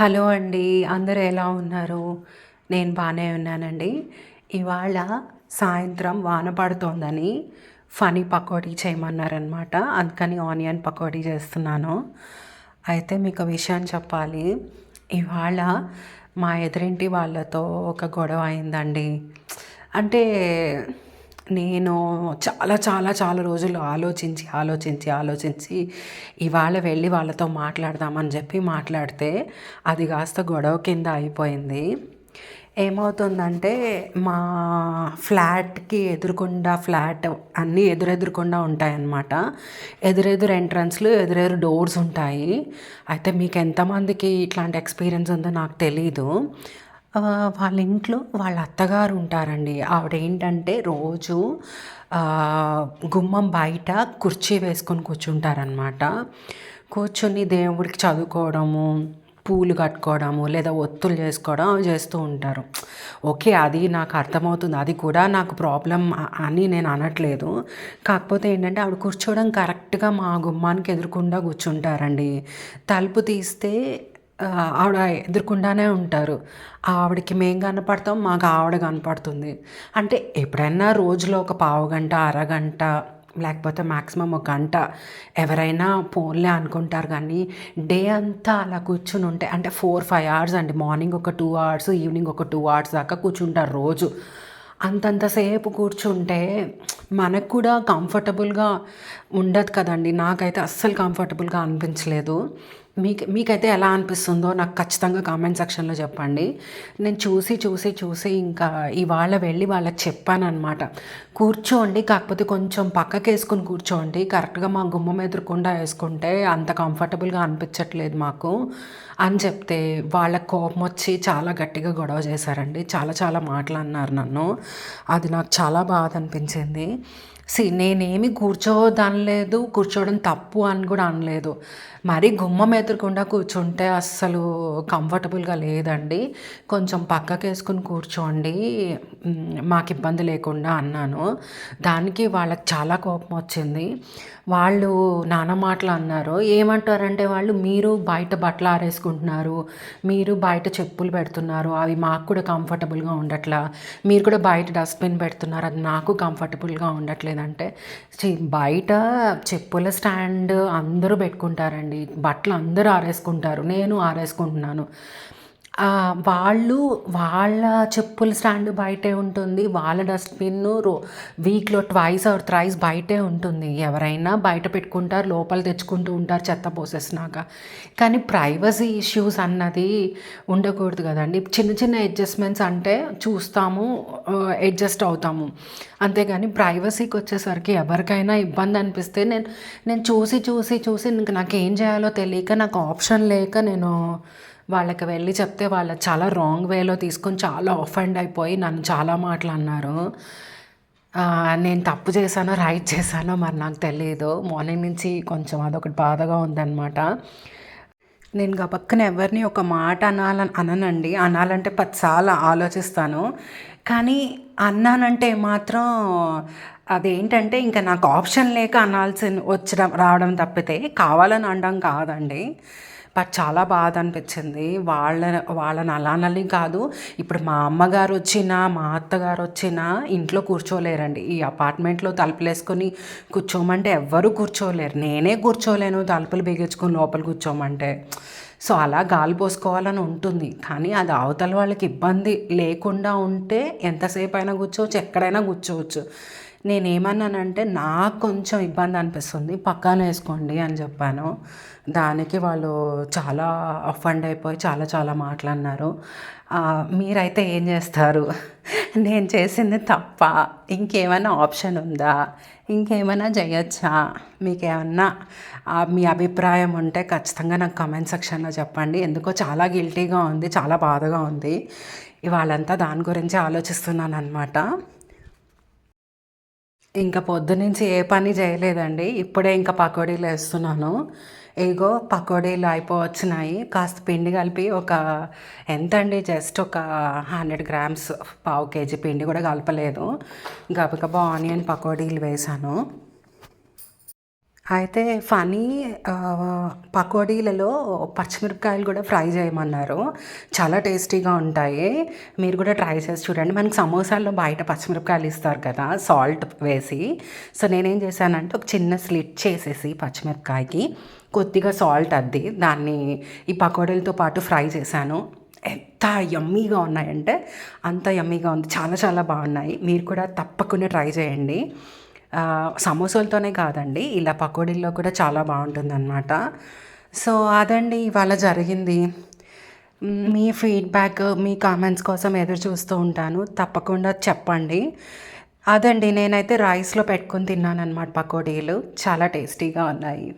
Hello అండి అందరూ ఎలా ఉన్నారు? నేను బాగానే ఉన్నానండి. ఇవాళ సాయంత్రం వాన పడుతోందని ఫనీ పకోడీ చేయమన్నారనమాట అందుకని ఆనియన్ పకోడీ చేస్తున్నాను. అయితే మీకు విషయం చెప్పాలి. ఇవాళ మా ఎదురింటి వాళ్ళతో ఒక గొడవ అయిందండి. అంటే నేను చాలా చాలా చాలా రోజులు ఆలోచించి ఆలోచించి ఆలోచించి ఇవాళ వెళ్ళి వాళ్ళతో మాట్లాడదామని చెప్పి మాట్లాడితే అది కాస్త గొడవ కింద అయిపోయింది. ఏమవుతుందంటే మా ఫ్లాట్కి ఎదురుకుండా ఫ్లాట్ అన్నీ ఎదురెదురుకుండా ఉంటాయన్నమాట. ఎదురెదురు ఎంట్రన్స్లు ఎదురెదురు డోర్స్ ఉంటాయి. అయితే మీకు ఎంతమందికి ఇట్లాంటి ఎక్స్పీరియన్స్ ఉందో నాకు తెలీదు. వాళ్ళ ఇంట్లో వాళ్ళ అత్తగారు ఉంటారండి. ఆవిడ ఏంటంటే రోజు గుమ్మం బయట కుర్చీ వేసుకొని కూర్చుంటారనమాట కూర్చొని దేవుడికి చదువుకోవడము పూలు కట్టుకోవడము లేదా ఒత్తులు చేసుకోవడం అవి చేస్తూ ఉంటారు. ఓకే అది నాకు అర్థమవుతుంది. అది కూడా నాకు ప్రాబ్లం అని నేను అనట్లేదు. కాకపోతే ఏంటంటే ఆవిడ కూర్చోవడం కరెక్ట్గా మా గుమ్మానికి ఎదురుకుండా కూర్చుంటారండి. తలుపు తీస్తే ఆవిడ ఎదుర్కొంటానే ఉంటారు. ఆవిడకి మేం కనపడతాం మాకు ఆవిడ కనపడుతుంది. అంటే ఎప్పుడైనా రోజులో ఒక పావు గంట అరగంట లేకపోతే మ్యాక్సిమం ఒక గంట ఎవరైనా ఫోన్లే అనుకుంటారు కానీ డే అంతా అలా కూర్చుని ఉంటే అంటే ఫోర్ ఫైవ్ అవర్స్ అండి మార్నింగ్ ఒక టూ అవర్స్ ఈవినింగ్ ఒక టూ అవర్స్ దాకా కూర్చుంటారు రోజు. అంతంతసేపు కూర్చుంటే మనకు కూడా కంఫర్టబుల్గా ఉండదు కదండి. నాకైతే అస్సలు కంఫర్టబుల్గా అనిపించలేదు. మీకు మీకైతే ఎలా అనిపిస్తుందో నాకు ఖచ్చితంగా కామెంట్ సెక్షన్లో చెప్పండి. నేను చూసి చూసి చూసి ఇంకా ఇవాళ వెళ్ళి వాళ్ళకి చెప్పాను అనమాట కూర్చోండి కాకపోతే కొంచెం పక్కకి వేసుకుని కూర్చోండి కరెక్ట్గా మా గుమ్మం ఎదురుకుండా వేసుకుంటే అంత కంఫర్టబుల్గా అనిపించట్లేదు మాకు. అని చెప్తే వాళ్ళ కోపం వచ్చి చాలా గట్టిగా గొడవ చేశారండి. చాలా చాలా మాటలు అన్నారు నన్ను. అది నాకు చాలా బాధ అనిపించింది. సి నేనేమి కూర్చోదనలేదు కూర్చోవడం తప్పు అని కూడా అనలేదు. మరి గుమ్మం ఎదురకుండా కూర్చుంటే అస్సలు కంఫర్టబుల్గా లేదండి. కొంచెం పక్కకి వేసుకుని కూర్చోండి మాకు ఇబ్బంది లేకుండా అన్నాను. దానికి వాళ్ళకి చాలా కోపం వచ్చింది. వాళ్ళు నాన్న మాటలు అన్నారు. ఏమంటారంటే వాళ్ళు మీరు బయట బట్టలు ఆరేసుకుంటున్నారు మీరు బయట చెప్పులు పెడుతున్నారు అవి మాకు కూడా కంఫర్టబుల్గా ఉండట్లా మీరు కూడా బయట డస్ట్బిన్ పెడుతున్నారు అది నాకు కంఫర్టబుల్గా ఉండట్లేదు ఏంటంటే బయట చెప్పుల స్టాండ్ అందరూ పెట్టుకుంటారండి. బట్టలు అందరూ ఆరేసుకుంటారు. నేను ఆరేసుకుంటున్నాను. వాళ్ళు వాళ్ళ చెప్పుల స్టాండ్ బయటే ఉంటుంది. వాళ్ళ డస్ట్బిన్ రో వీక్లో ట్వైస్ ఆర్ థ్రైస్ బయటే ఉంటుంది. ఎవరైనా బయట పెట్టుకుంటారు లోపల తెచ్చుకుంటూ ఉంటారు చెత్త పోసేసినాక. కానీ ప్రైవసీ ఇష్యూస్ అన్నది ఉండకూడదు కదండి. చిన్న చిన్న అడ్జస్ట్మెంట్స్ అంటే చూస్తాము అడ్జస్ట్ అవుతాము. అంతేగాని ప్రైవసీకి వచ్చేసరికి ఎవరికైనా ఇబ్బంది అనిపిస్తే నేను నేను చూసి చూసి చూసి ఇంక నాకు ఏం చేయాలో తెలియక నాకు ఆప్షన్ లేక నేను వాళ్ళకి వెళ్ళి చెప్తే వాళ్ళు చాలా రాంగ్ వేలో తీసుకొని చాలా అఫెండ్ అయిపోయి నన్ను చాలా మాటలు అన్నారు. నేను తప్పు చేశానో రైట్ చేశానో మరి నాకు తెలియదు మార్నింగ్ నుంచి కొంచెం అదొకటి బాధగా ఉందన్నమాట. నేను పక్కన ఎవరిని ఒక మాట అనాలని అననండి. అనాలంటే పదిసార్లు ఆలోచిస్తాను. కానీ అన్నానంటే మాత్రం అదేంటంటే ఇంకా నాకు ఆప్షన్ లేక అనాల్సి వచ్చడం రావడం తప్పితే కావాలని అనడం కాదండి. బట్ చాలా బాధ అనిపించింది. వాళ్ళ వాళ్ళని అలానని కాదు ఇప్పుడు మా అమ్మగారు వచ్చినా మా అత్తగారు వచ్చినా ఇంట్లో కూర్చోలేరండి. ఈ అపార్ట్మెంట్లో తలుపులు వేసుకొని కూర్చోమంటే ఎవ్వరూ కూర్చోలేరు. నేనే కూర్చోలేను తలుపులు బిగించుకొని లోపల కూర్చోమంటే. సో అలా గాలి పోసుకోవాలని ఉంటుంది. కానీ అది అవతల వాళ్ళకి ఇబ్బంది లేకుండా ఉంటే ఎంతసేపు అయినా కూర్చోవచ్చు ఎక్కడైనా కూర్చోవచ్చు. నేనేమన్నానంటే నాకు కొంచెం ఇబ్బంది అనిపిస్తుంది పక్కన వేసుకోండి అని చెప్పాను. దానికి వాళ్ళు చాలా అఫండ్ అయిపోయి చాలా చాలా మాట్లాడినారు. మీరైతే ఏం చేస్తారు? నేను చేసింది తప్ప ఇంకేమైనా ఆప్షన్ ఉందా? ఇంకేమైనా చేయొచ్చా? మీకేమన్నా మీ అభిప్రాయం ఉంటే ఖచ్చితంగా నాకు కమెంట్ సెక్షన్లో చెప్పండి. ఎందుకో చాలా గిల్టీగా ఉంది చాలా బాధగా ఉంది. ఇవాళంతా దాని గురించి ఆలోచిస్తున్నాను అనమాట ఇంకా పొద్దునుంచి ఏ పని చేయలేదండి. ఇప్పుడే ఇంకా పకోడీలు వేస్తున్నాను. ఇగో పకోడీలు అయిపోవచ్చినాయి. కాస్త పిండి కలిపి ఒక ఎంత అండి జస్ట్ ఒక హండ్రెడ్ గ్రామ్స్ పావు కేజీ పిండి కూడా కలపలేదు. గబగబా ఆనియన్ పకోడీలు వేసాను అయితే ఫనీ పకోడీలలో పచ్చిమిరపకాయలు కూడా ఫ్రై చేయమన్నారు. చాలా టేస్టీగా ఉంటాయి. మీరు కూడా ట్రై చేసి చూడండి. మనకి సమోసాల్లో బయట పచ్చిమిరపకాయలు ఇస్తారు కదా సాల్ట్ వేసి. సో నేనేం చేశానంటే ఒక చిన్న స్లిట్ చేసేసి పచ్చిమిరపకాయకి కొద్దిగా సాల్ట్ అద్ది. దాన్ని ఈ పకోడీలతో పాటు ఫ్రై చేశాను. ఎంత యమ్మీగా ఉన్నాయంటే అంత యమ్మీగా ఉంది. చాలా చాలా బాగున్నాయి. మీరు కూడా తప్పకుండా ట్రై చేయండి. సమోసాలతోనే కాదండి ఇలా పకోడీల్లో కూడా చాలా బాగుంటుంది అనమాట సో అదండి ఇవాళ జరిగింది. మీ ఫీడ్బ్యాక్ మీ కామెంట్స్ కోసం ఎదురు చూస్తూ ఉంటాను. తప్పకుండా చెప్పండి. అదండి నేనైతే రైస్లో పెట్టుకుని తిన్నాను అనమాట పకోడీలు. చాలా టేస్టీగా ఉన్నాయి.